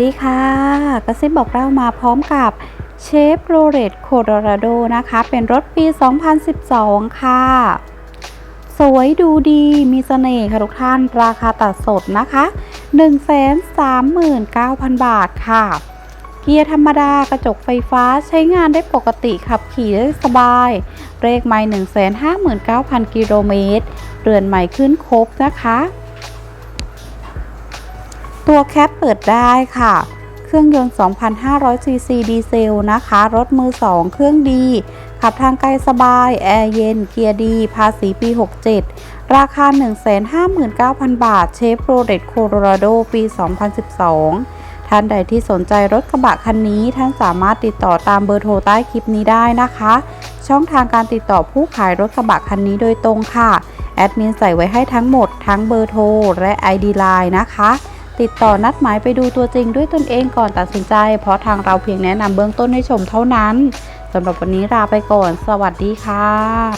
ดีค่ะกระซิบบอกเรามาพร้อมกับเชฟโรเลตโคโ o ราโดนะคะ เป็นรถปี 2012 ค่ะ สวยดูดีมีเสน่ห์ค่ะทุกท่าน ราคาตัดสดนะคะ 139,000 บาทค่ะ เกียร์ธรรมดากระจกไฟฟ้าใช้งานได้ปกติขับขี่ได้สบาย เลขไม่159,000 กิโลเมตร เรือนใหม่ขึ้นครบนะคะ ตัวแคปเปิดได้ค่ะ เครื่องยนต์ 2,500ซีซีดีเซลนะคะ รถมือ 2 เครื่องดี ขับทางไกลสบาย แอร์เย็น เกียร์ดี ภาษีปี 67 ราคา 159,000 บาท เชฟโรเลตโคโ o ราโด ปี 2012 ท่านใดที่สนใจรถกระบะคันนี้ ท่านสามารถติดต่อตามเบอร์โทรใต้คลิปนี้ได้นะคะ ช่องทางการติดต่อผู้ขายรถกระบะคันนี้โดยตรงค่ะแอดมินใส่ไว้ให้ทั้งหมดทั้งเบอร์โทรและ ID Line นะคะ ติดต่อนัดหมายไปดูตัวจริงด้วยตนเองก่อนตัดสินใจ เพราะทางเราเพียงแนะนำเบื้องต้นให้ชมเท่านั้นสำหรับวันนี้ลาไปก่อน สวัสดีค่ะ